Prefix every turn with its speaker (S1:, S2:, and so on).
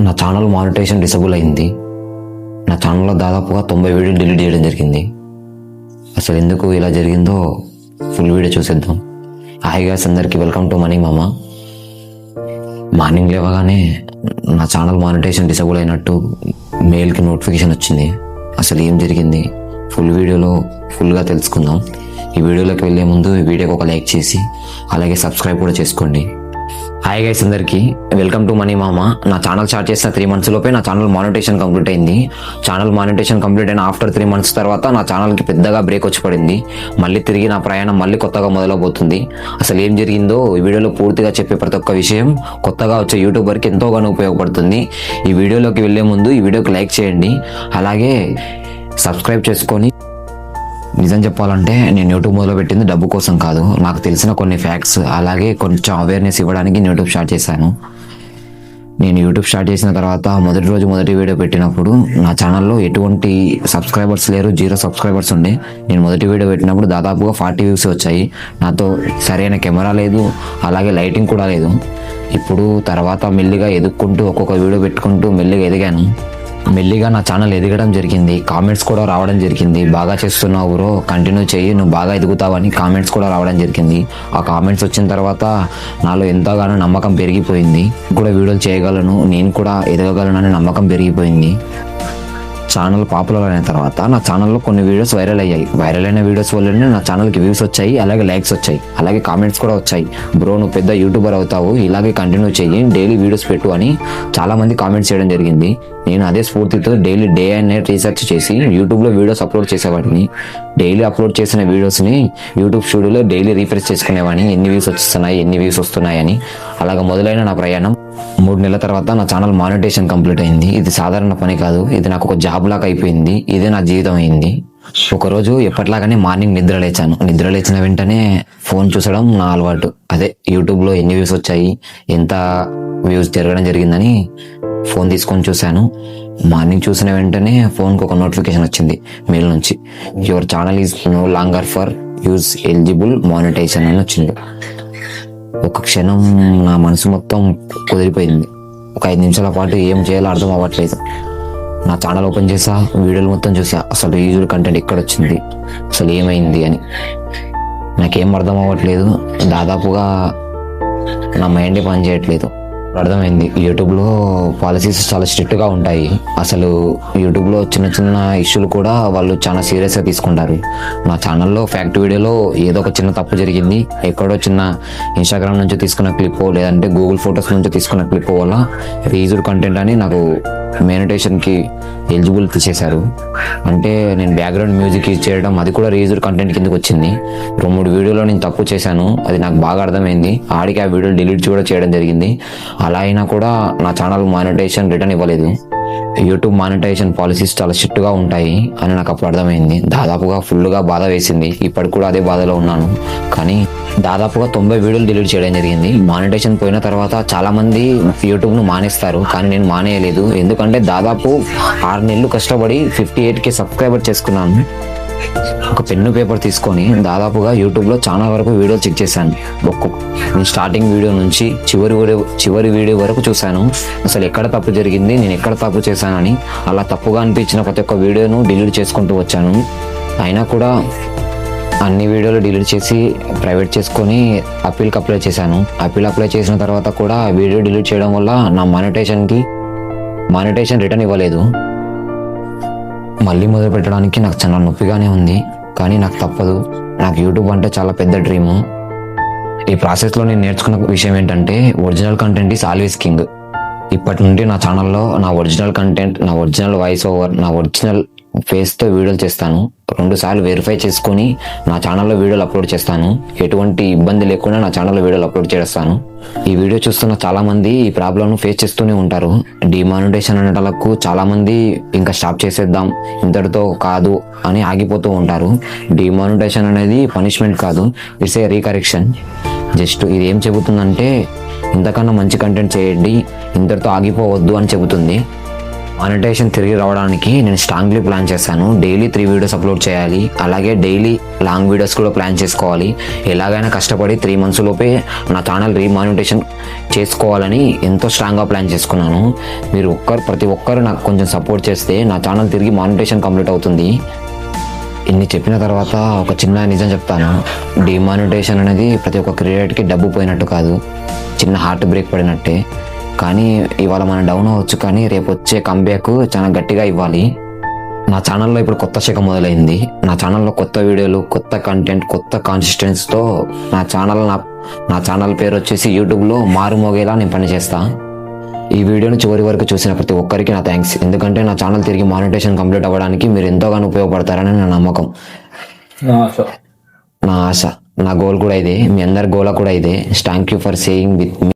S1: నా channel monetization disable అయింది. నా ఛానల్లో దాదాపుగా తొంభై వీడియోలు డిలీట్ చేయడం జరిగింది. అసలు ఎందుకు ఇలా జరిగిందో ఫుల్ వీడియో చూసేద్దాం. హాయ్ గాయస్ అందరికీ welcome to money Mama. Morning లేవగానే నా ఛానల్ మానిటైజేషన్ డిసబుల్ అయినట్టు మెయిల్కి నోటిఫికేషన్ వచ్చింది. అసలు ఏం జరిగింది? ఫుల్ వీడియోలో ఫుల్గా తెలుసుకుందాం. ఈ వీడియోలోకి వెళ్ళే ముందు ఈ వీడియోకి ఒక లైక్ చేసి అలాగే సబ్స్క్రైబ్ కూడా చేసుకోండి. హాయ్ గైస్ అందరికీ. వెల్కమ్ టు మనీ మామ నా ఛానల్ స్టార్ట్ చేసిన త్రీ మంత్స్ లోపే నా ఛానల్ మానిటేషన్ కంప్లీట్ అయింది. ఛానల్ మానిటేషన్ కంప్లీట్ అయిన ఆఫ్టర్ త్రీ మంత్స్ తర్వాత నా ఛానల్కి పెద్దగా బ్రేక్ వచ్చి పడింది. మళ్ళీ తిరిగి నా ప్రయాణం మళ్ళీ కొత్తగా మొదలవబోతుంది. అసలు ఏం జరిగిందో ఈ వీడియోలో పూర్తిగా చెప్పే ప్రతి ఒక్క విషయం కొత్తగా వచ్చే యూట్యూబర్కి ఎంతోగానో ఉపయోగపడుతుంది. ఈ వీడియోలోకి వెళ్ళే ముందు ఈ వీడియోకి లైక్ చేయండి. అలాగే సబ్స్క్రైబ్ చేసుకొని నిజం చెప్పాలంటే నేను యూట్యూబ్ మొదలు పెట్టింది డబ్బు కోసం కాదు. నాకు తెలిసిన కొన్ని ఫ్యాక్ట్స్ అలాగే కొంచెం అవేర్నెస్ ఇవ్వడానికి నేను యూట్యూబ్ స్టార్ట్ చేశాను. నేను యూట్యూబ్ స్టార్ట్ చేసిన తర్వాత మొదటి రోజు మొదటి వీడియో పెట్టినప్పుడు నా ఛానల్లో ఎటువంటి సబ్స్క్రైబర్స్ లేరు జీరో సబ్స్క్రైబర్స్ ఉండే. నేను మొదటి వీడియో పెట్టినప్పుడు దాదాపుగా ఫార్టీ వ్యూస్ వచ్చాయి. నాతో సరైన కెమెరా లేదు అలాగే లైటింగ్ కూడా లేదు. ఇప్పుడు తర్వాత మెల్లిగా ఎదుక్కుంటూ ఒక్కొక్క వీడియో పెట్టుకుంటూ మెల్లిగా ఎదిగాను. మెల్లిగా నా ఛానల్ ఎదగడం జరిగింది. కామెంట్స్ కూడా రావడం జరిగింది. బాగా చేస్తున్నావు బ్రో. కంటిన్యూ చేయి నువ్వు బాగా ఎదుగుతావని కామెంట్స్ కూడా రావడం జరిగింది. ఆ కామెంట్స్ వచ్చిన తర్వాత నాలో ఎంతగానో నమ్మకం పెరిగిపోయింది. కూడా వీడియోలు చేయగలను. నేను కూడా ఎదగగలను అనే నమ్మకం పెరిగిపోయింది. ఛానల్ పాపులర్ అయిన తర్వాత నా ఛానల్లో కొన్ని వీడియోస్ వైరల్ అయ్యాయి. వైరల్ అయిన వీడియోస్ వల్లనే నా ఛానల్కి వ్యూస్ వచ్చాయి. అలాగే లైక్స్ వచ్చాయి. అలాగే కామెంట్స్ కూడా వచ్చాయి. బ్రో నువ్వు పెద్ద యూట్యూబర్ అవుతావు. ఇలాగే కంటిన్యూ చెయ్యి. డైలీ వీడియోస్ పెట్టు అని చాలామంది కామెంట్స్ చేయడం జరిగింది. నేను అదే స్ఫూర్తితో daily day and night research చేసి యూట్యూబ్లో వీడియోస్ అప్లోడ్ చేసేవాడిని. డైలీ అప్లోడ్ చేసిన వీడియోస్ని యూట్యూబ్ స్టూడియోలో డైలీ రీఫ్రెష్ చేసుకునేవాడిని. ఎన్ని వ్యూస్ వస్తున్నాయి ఎన్ని వ్యూస్ వస్తున్నాయని అలాగ మొదలైన నా ప్రయాణం. మూడు నెలల తర్వాత నా ఛానల్ మానిటేషన్ కంప్లీట్ అయింది. ఇది సాధారణ పని కాదు. ఇది నాకు ఒక జాబ్ లాగా అయిపోయింది. ఇదే నా జీవితం అయింది. ఒకరోజు ఎప్పట్లాగానే మార్నింగ్ నిద్ర లేచాను. నిద్ర లేచిన వెంటనే ఫోన్ చూసడం నా అలవాటు. అదే యూట్యూబ్లో ఎన్ని వ్యూస్ వచ్చాయి ఎంత వ్యూస్ జరగడం జరిగిందని ఫోన్ తీసుకొని చూశాను. మార్నింగ్ చూసిన వెంటనే ఫోన్కి ఒక నోటిఫికేషన్ వచ్చింది మెయిల్ నుంచి. Your channel is no longer for use eligible monetization అని వచ్చింది. ఒక క్షణం నా మనసు మొత్తం కుదిరిపోయింది. ఒక ఐదు నిమిషాల పాటు ఏం చేయాలో అర్థం అవ్వట్లేదు. నా ఛానల్ ఓపెన్ చేసా వీడియోలు మొత్తం చూసా. అసలు యూజువల్ కంటెంట్ ఎక్కడ వచ్చింది? అసలు ఏమైంది అని. నాకేం అర్థం అవ్వట్లేదు. దాదాపుగా నా మైండే పని చేయట్లేదు. అర్థమైంది. యూట్యూబ్లో పాలసీస్ చాలా స్ట్రిక్ట్గా ఉంటాయి. అసలు యూట్యూబ్లో చిన్న చిన్న ఇష్యూలు కూడా వాళ్ళు చాలా సీరియస్గా తీసుకుంటారు. నా ఛానల్లో ఫ్యాక్ట్ వీడియోలో ఏదో ఒక చిన్న తప్పు జరిగింది. ఎక్కడో చిన్న ఇన్స్టాగ్రామ్ నుంచి తీసుకున్న క్లిప్ లేదంటే గూగుల్ ఫొటోస్ నుంచి తీసుకున్న క్లిప్ వల్ల రీజుడ్ కంటెంట్ అని నాకు మెడిటేషన్కి ఎలిజిబుల్ చేశారు. అంటే నేను బ్యాక్గ్రౌండ్ మ్యూజిక్ యూజ్ చేయడం అది కూడా రీజుడ్ కంటెంట్ కిందకి వచ్చింది. రెండు మూడు వీడియోలో నేను తప్పు చేశాను అది నాకు బాగా అర్థమైంది. ఆడికి ఆ వీడియో డిలీట్ కూడా చేయడం జరిగింది. అలా అయినా కూడా నా ఛానల్ మానిటేషన్ రిటర్న్ ఇవ్వలేదు. యూట్యూబ్ మానిటైజేషన్ పాలసీస్ చాలా స్ట్రిక్ట్గా ఉంటాయి అని నాకు అప్పుడు అర్థమైంది. దాదాపుగా ఫుల్గా బాధ వేసింది. ఇప్పటికి కూడా అదే బాధలో ఉన్నాను. కానీ దాదాపుగా తొంభై వీడియోలు డిలీట్ చేయడం జరిగింది. మానిటేషన్ పోయిన తర్వాత చాలామంది యూట్యూబ్ను మానేస్తారు. కానీ నేను మానేయలేదు. ఎందుకంటే దాదాపు ఆరు నెలలు కష్టపడి ఫిఫ్టీ ఎయిట్కి సబ్స్క్రైబర్ చేసుకున్నాను. ఒక పెన్ను పేపర్ తీసుకొని దాదాపుగా యూట్యూబ్లో చాలా వరకు వీడియోలు చెక్ చేశాను. ఒక్కొక్క నేను స్టార్టింగ్ వీడియో నుంచి చివరి చివరి వీడియో వరకు చూశాను. అసలు ఎక్కడ తప్పు జరిగింది నేను ఎక్కడ తప్పు చేశానని అలా తప్పుగా అనిపించిన ప్రతి ఒక్క వీడియోను డిలీట్ చేసుకుంటూ వచ్చాను. అయినా కూడా అన్ని వీడియోలు డిలీట్ చేసి ప్రైవేట్ చేసుకొని అప్పీల్కి అప్లై చేశాను. అప్పీల్ అప్లై చేసిన తర్వాత కూడా వీడియో డిలీట్ చేయడం వల్ల నా మానిటేషన్కి మానిటేషన్ రిటర్న్ ఇవ్వలేదు. మళ్ళీ మొదలు పెట్టడానికి నాకు చాలా నొప్పిగానే ఉంది. కానీ నాకు తప్పదు. నాకు యూట్యూబ్ అంటే చాలా పెద్ద డ్రీము. ఈ ప్రాసెస్లో నేను నేర్చుకున్న విషయం ఏంటంటే original content is always king ఇప్పటి నుండి నా ఛానల్లో నా ఒరిజినల్ కంటెంట్ నా ఒరిజినల్ వాయిస్ ఓవర్ నా ఒరిజినల్ ఫేస్తో వీడియోలు చేస్తాను. రెండు సార్లు వెరిఫై చేసుకొని నా ఛానల్లో వీడియోలు అప్లోడ్ చేస్తాను. ఎటువంటి ఇబ్బంది లేకుండా నా ఛానల్లో వీడియోలు అప్లోడ్ చేస్తాను. ఈ వీడియో చూస్తున్న చాలామంది ఈ ప్రాబ్లమ్ను ఫేస్ చేస్తూనే ఉంటారు. డిమానిటేషన్ అనేటలకు చాలామంది ఇంకా స్టాప్ చేసేద్దాం ఇంతటితో కాదు అని ఆగిపోతూ ఉంటారు. డిమానిటేషన్ అనేది పనిష్మెంట్ కాదు ఇట్స్ ఏ రీకరెక్షన్ జస్ట్ ఇది ఏం చెబుతుందంటే ఇంతకన్నా మంచి కంటెంట్ చేయండి ఇంతటితో ఆగిపోవద్దు అని చెబుతుంది. మానిటైజేషన్ తిరిగి రావడానికి నేను స్ట్రాంగ్లీ ప్లాన్ చేశాను. డైలీ త్రీ వీడియోస్ అప్లోడ్ చేయాలి. అలాగే డైలీ లాంగ్ వీడియోస్ కూడా ప్లాన్ చేసుకోవాలి. ఎలాగైనా కష్టపడి త్రీ మంత్స్ లోపే నా ఛానల్ రీమానిటేషన్ చేసుకోవాలని ఎంతో స్ట్రాంగ్గా ప్లాన్ చేసుకున్నాను. మీరు ఒక్కరు ప్రతి ఒక్కరు నాకు కొంచెం సపోర్ట్ చేస్తే నా ఛానల్ తిరిగి మానిటేషన్ కంప్లీట్ అవుతుంది. ఇన్ని చెప్పిన తర్వాత ఒక చిన్న నిజం చెప్తాను. డిమానిటేషన్ అనేది ప్రతి ఒక్క క్రియేటర్కి డబ్బు పోయినట్టు కాదు. చిన్న హార్ట్ బ్రేక్ పడినట్టే. కానీ ఇవాళ మనం డౌన్ అవ్వచ్చు కానీ రేపు వచ్చే కంబ్యాక్ చాలా గట్టిగా ఇవ్వాలి. నా ఛానల్లో ఇప్పుడు కొత్త శాఖ మొదలైంది. నా ఛానల్లో కొత్త వీడియోలు కొత్త కంటెంట్ కొత్త కాన్సిస్టెన్స్తో నా ఛానల్ నా నా ఛానల్ పేరు వచ్చేసి యూట్యూబ్లో మారుమోగేలా నేను పనిచేస్తా. ఈ వీడియోని చివరి వరకు చూసిన ప్రతి ఒక్కరికి నా థ్యాంక్స్ ఎందుకంటే నా ఛానల్ తిరిగి మానిటేషన్ కంప్లీట్ అవ్వడానికి మీరు ఎంతోగానో ఉపయోగపడతారని నా నమ్మకం. నా ఆశ. నా గోల్ కూడా ఇదే. మీ అందరి గోల్ కూడా ఇదే. Thank you for staying with me